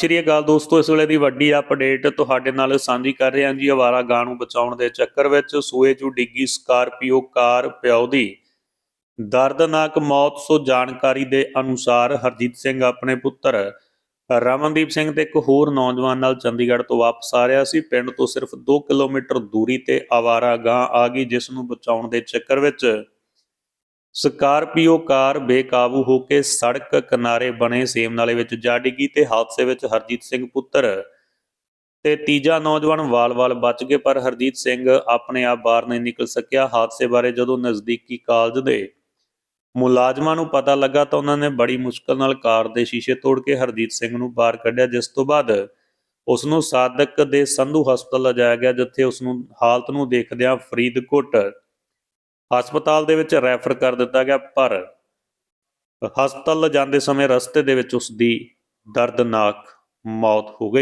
ਸ਼੍ਰੀ ਅਕਾਲ ਦੋਸਤੋ, ਇਸ ਵੇਲੇ ਦੀ ਵੱਡੀ ਅਪਡੇਟ ਤੁਹਾਡੇ ਨਾਲ ਸਾਂਝੀ ਕਰ ਰਹੇ ਹਾਂ ਜੀ ਅਵਾਰਾ ਗਾਂ ਨੂੰ ਬਚਾਉਣ ਦੇ ਚੱਕਰ ਵਿੱਚ ਸੂਏ 'ਚੋਂ ਡਿੱਗੀ ਸਕਾਰਪੀਓ ਕਾਰ ਪਿਓ ਦੀ। ਦਰਦਨਾਕ ਮੌਤ, ਸੋ ਜਾਣਕਾਰੀ ਦੇ ਅਨੁਸਾਰ ਹਰਜੀਤ ਸਿੰਘ ਆਪਣੇ ਪੁੱਤਰ ਰਮਨਦੀਪ ਸਿੰਘ ਤੇ ਇੱਕ ਹੋਰ ਨੌਜਵਾਨ ਨਾਲ ਚੰਡੀਗੜ੍ਹ ਤੋਂ ਵਾਪਸ ਆ ਰਿਹਾ ਸੀ। ਪਿੰਡ ਤੋਂ ਸਿਰਫ 2 ਕਿਲੋਮੀਟਰ ਦੂਰੀ ਤੇ ਅਵਾਰਾ ਗਾਂ ਆ ਗਈ, ਜਿਸ ਨੂੰ ਬਚਾਉਣ ਦੇ ਚੱਕਰ ਵਿੱਚ ਸਕਾਰਪੀਓ ਕਾਰ ਬੇਕਾਬੂ ਹੋ ਕੇ ਸੜਕ ਕਿਨਾਰੇ ਬਣੇ ਸੇਮ ਨਾਲੇ ਵਿੱਚ ਜਾ ਡਿੱਗੀ ਤੇ ਹਾਦਸੇ ਵਿੱਚ ਹਰਜੀਤ ਸਿੰਘ ਪੁੱਤਰ ਤੇ ਤੀਜਾ ਨੌਜਵਾਨ ਵਾਲ-ਵਾਲ ਬਚ ਗਏ, ਪਰ ਹਰਜੀਤ ਸਿੰਘ ਆਪਣੇ ਆਪ ਬਾਹਰ ਨਹੀਂ ਨਿਕਲ ਸਕਿਆ। ਹਾਦਸੇ ਬਾਰੇ ਜਦੋਂ ਨਜ਼ਦੀਕੀ ਕਾਲਜ ਦੇ ਮੁਲਾਜ਼ਮਾਂ ਨੂੰ ਪਤਾ ਲੱਗਾ ਤਾਂ ਉਹਨਾਂ ਨੇ ਬੜੀ ਮੁਸ਼ਕਲ ਨਾਲ ਕਾਰ ਦੇ ਸ਼ੀਸ਼ੇ ਤੋੜ ਕੇ ਹਰਜੀਤ ਸਿੰਘ ਨੂੰ ਬਾਹਰ ਕੱਢਿਆ, ਜਿਸ ਤੋਂ ਬਾਅਦ ਉਸ ਨੂੰ ਸਾਦਕ ਦੇ ਸੰਧੂ ਹਸਪਤਾਲ ਲਿਜਾਇਆ ਗਿਆ, ਜਿੱਥੇ ਉਸ ਨੂੰ ਹਾਲਤ ਨੂੰ ਦੇਖਦਿਆਂ ਫਰੀਦਕੋਟ ਹਸਪਤਾਲ ਦੇ ਵਿੱਚ ਰੈਫਰ ਕਰ ਦਿੱਤਾ ਗਿਆ, ਪਰ ਹਸਪਤਾਲ ਜਾਂਦੇ ਸਮੇਂ ਰਸਤੇ ਦੇ ਵਿੱਚ ਉਸ ਦੀ ਦਰਦਨਾਕ ਮੌਤ ਹੋ ਗਈ।